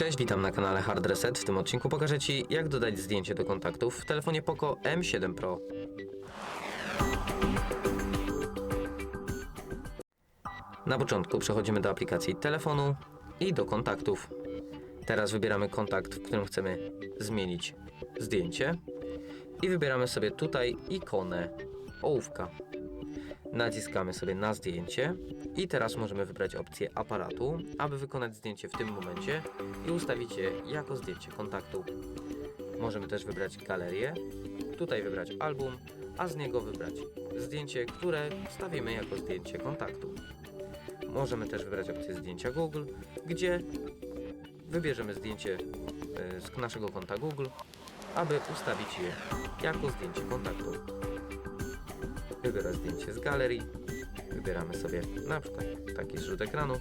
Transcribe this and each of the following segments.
Cześć, witam na kanale Hard Reset. W tym odcinku pokażę Ci, jak dodać zdjęcie do kontaktów w telefonie Poco M7 Pro. Na początku przechodzimy do aplikacji telefonu i do kontaktów. Teraz wybieramy kontakt, w którym chcemy zmienić zdjęcie i wybieramy sobie tutaj ikonę ołówka. Naciskamy sobie na zdjęcie i teraz możemy wybrać opcję aparatu, aby wykonać zdjęcie w tym momencie i ustawić je jako zdjęcie kontaktu. Możemy też wybrać galerię, tutaj wybrać album, a z niego wybrać zdjęcie, które wstawimy jako zdjęcie kontaktu. Możemy też wybrać opcję zdjęcia Google, gdzie wybierzemy zdjęcie e, z naszego konta Google, aby ustawić je jako zdjęcie kontaktu. Wybierać zdjęcie z galerii. Wybieramy sobie na przykład taki zrzut ekranu.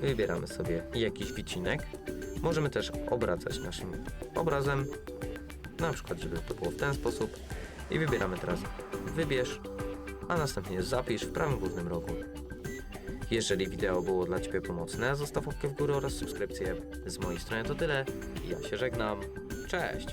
Wybieramy sobie jakiś wycinek. Możemy też obracać naszym obrazem, na przykład żeby to było w ten sposób. I wybieramy teraz wybierz, a następnie zapisz w prawym górnym rogu. Jeżeli wideo było dla Ciebie pomocne, zostaw łapkę w górę oraz subskrypcję. Z mojej strony to tyle. Ja się żegnam. Cześć!